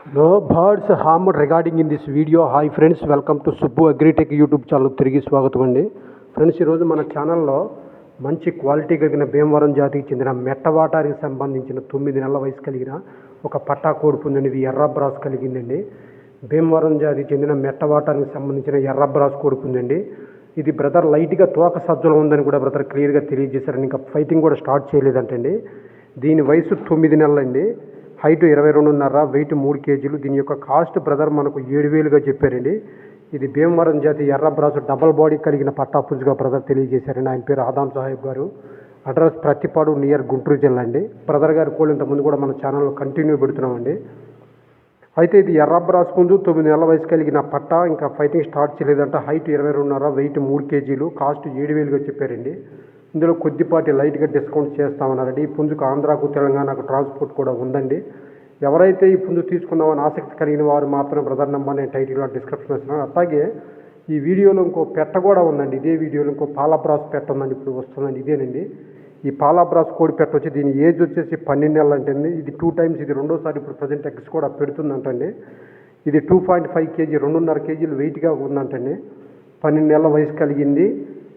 No birds harm regarding in this video hi friends welcome to Subbu Agritech YouTube channel తిరిగి స్వాగతం అండి. Friends ఈరోజు మన ఛానల్లో మంచి క్వాలిటీ కలిగిన భీమవరం జాతికి చెందిన మెట్టవాటానికి సంబంధించిన తొమ్మిది నెలల వయసు కలిగిన ఒక పట్టా కోడుపు ఉందండి. ఇది ఎర్ర బ్రాస్ కలిగిందండి. భీమవరం జాతికి చెందిన మెట్టవాటానికి సంబంధించిన ఎర్ర బ్రాస్ కోడుపు ఉందండి. ఇది బ్రదర్ లైట్గా తోక సజ్జలు ఉందని కూడా బ్రదర్ క్లియర్గా తెలియజేశారని ఇంకా ఫైటింగ్ కూడా స్టార్ట్ చేయలేదంటండి. దీని వయసు తొమ్మిది నెలలండి. హైట్ ఇరవై రెండున్నర వెయిట్ మూడు కేజీలు. దీని యొక్క కాస్ట్ బ్రదర్ మనకు ఏడు వేలుగా చెప్పారండి. ఇది భీమవరం జాతి ఎర్ర బ్రాసు డబల్ బాడీ కలిగిన పట్టా పుంజుగా బ్రదర్ తెలియజేశారండి. ఆయన పేరు ఆదాం సాహెబ్ గారు. అడ్రస్ ప్రతిపాడు నియర్ గుంటూరు జిల్లా అండి. బ్రదర్ గారు కోళ్ళు ఇంతకుముందు కూడా మన ఛానల్లో కంటిన్యూ పెడుతున్నామండి. అయితే ఇది ఎర్రబ్బ బ్రాస్ తొమ్మిది నెలల వయసు కలిగిన పట్ట. ఇంకా ఫైటింగ్ స్టార్ట్ చేయలేదంట. హైట్ ఇరవై రెండున్నర వెయిట్ మూడు కేజీలు. కాస్ట్ ఏడు వేలుగా చెప్పారండి. ఇందులో కొద్దిపాటి లైట్గా డిస్కౌంట్ చేస్తామన్నారండి. ఈ పుంజుకు ఆంధ్రాకు తెలంగాణకు ట్రాన్స్పోర్ట్ కూడా ఉందండి. ఎవరైతే ఈ పుంజు తీసుకుందామని ఆసక్తి కలిగిన వారు మాత్రం బ్రదర్ నెంబర్ నేను టైటిల్లో డిస్క్రిప్షన్ ఇస్తున్నాను. అట్లాగే ఈ వీడియోలో ఇంకో పెట్ట కూడా ఉందండి. ఇదే వీడియోలో ఇంకో పాలబ్రాస్ పెట్ట ఉందండి. ఇప్పుడు వస్తుందండి. ఇదేనండి. ఈ పాలాబ్రాస్ కోడి పెట్ట వచ్చి దీని ఏజ్ వచ్చేసి పన్నెండు నెలలు అంటండి. ఇది టూ టైమ్స్ ఇది రెండోసారి ఇప్పుడు ప్రజెంట్ ఎగ్స్ కూడా పెడుతుందంటండి. ఇది టూ పాయింట్ ఫైవ్ కేజీ రెండున్నర కేజీలు వెయిట్గా ఉందంటండి. పన్నెండు నెలల వయసు కలిగింది.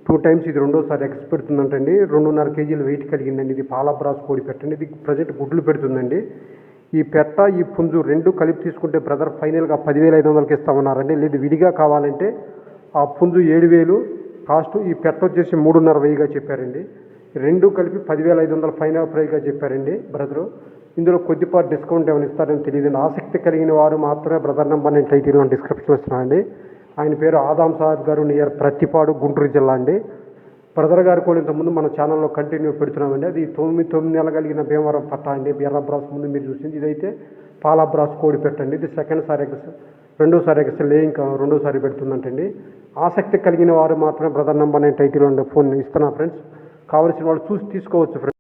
టూ టైమ్స్ ఇది రెండోసారి ఎగ్స్ పెడుతుందంటండి. రెండున్నర కేజీలు వెయిట్ కలిగిందండి ఇది పాలాబ్రాస్ కోడి పెట్టండి. ఇది ప్రజెంట్ గుడ్లు పెడుతుందండి. ఈ పెట్ట ఈ పుంజు రెండు కలిపి తీసుకుంటే బ్రదర్ ఫైనల్గా పదివేల ఐదు వందలకి ఇస్తామన్నారండి. లేదు విడిగా కావాలంటే ఆ పుంజు ఏడు వేలు కాస్ట్ ఈ పెట్ట వచ్చేసి మూడున్నర వెయ్యిగా చెప్పారండి. రెండు కలిపి పదివేల ఐదు వందల ఫైనల్ ప్రైజ్గా చెప్పారండి బ్రదరు. ఇందులో కొద్దిపాటి డిస్కౌంట్ ఏమైనా ఇస్తారని తెలియదు. ఆసక్తి కలిగిన వారు మాత్రమే బ్రదర్ నెంబర్ నేను టైటిల్లో డిస్క్రిప్షన్ ఇస్తున్నానండి. ఆయన పేరు ఆదాం సాహెబ్ గారు నియర్ ప్రతిపాడు గుంటూరు జిల్లా అండి. బ్రదర్ గారు కూడా ఇంతకుముందు మన ఛానల్లో కంటిన్యూ పెడుతున్నామండి. అది తొమ్మిది తొమ్మిది నెలలు కలిగిన భీమవరం పట్టా అండి. ఎర్ర బ్రాస్ ముందు మీరు చూసింది. ఇదైతే పాలా బ్రాస్ కోడి పెట్టండి. ఇది సెకండ్ సారి ఎగ్స్ రెండోసారి ఎగ్స్ లే ఇంకా రెండోసారి పెడుతుందంటండి. ఆసక్తి కలిగిన వారు మాత్రమే బ్రదర్ నెంబర్ నేను టైటిల్ ఉండే ఫోన్ ఇస్తున్నా ఫ్రెండ్స్. కావలసిన వాళ్ళు చూసి తీసుకోవచ్చు ఫ్రెండ్స్